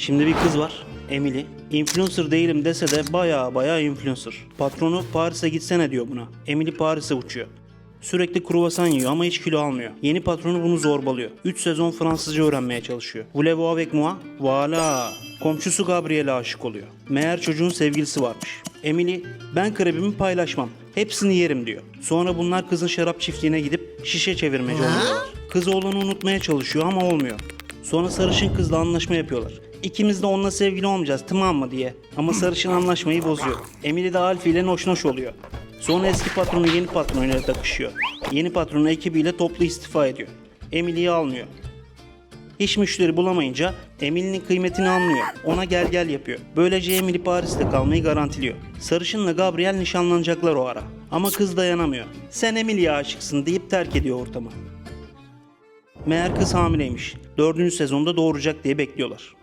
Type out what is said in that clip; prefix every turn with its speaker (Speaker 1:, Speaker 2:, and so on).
Speaker 1: Şimdi bir kız var. Emily. Influencer değilim dese de baya baya influencer. Patronu Paris'e gitsene diyor buna. Emily Paris'e uçuyor. Sürekli kruvasan yiyor ama hiç kilo almıyor. Yeni patronu bunu zorbalıyor. 3 sezon Fransızca öğrenmeye çalışıyor. Voulez-vous avec moi? Voilà. Komşusu Gabriel'e aşık oluyor. Meğer çocuğun sevgilisi varmış. Emily, ben krebimi paylaşmam. Hepsini yerim diyor. Sonra bunlar kızın şarap çiftliğine gidip şişe çevirmece oluyorlar. Kız oğlanı unutmaya çalışıyor ama olmuyor. Sonra sarışın kızla anlaşma yapıyorlar. İkimiz de onunla sevgili olmayacağız tamam mı diye. Ama sarışın anlaşmayı bozuyor. Emily de Alfie ile noş oluyor. Sonra eski patronu yeni patronuyla takışıyor. Yeni patronu ekibiyle toplu istifa ediyor. Emily'yi almıyor. Hiç müşteri bulamayınca Emily'nin kıymetini anlıyor. Ona gel gel yapıyor. Böylece Emily Paris'te kalmayı garantiliyor. Sarışın'la Gabriel nişanlanacaklar o ara. Ama kız dayanamıyor. Sen Emily'ye aşıksın deyip terk ediyor ortamı. Meğer kız hamileymiş. Dördüncü sezonda doğuracak diye bekliyorlar.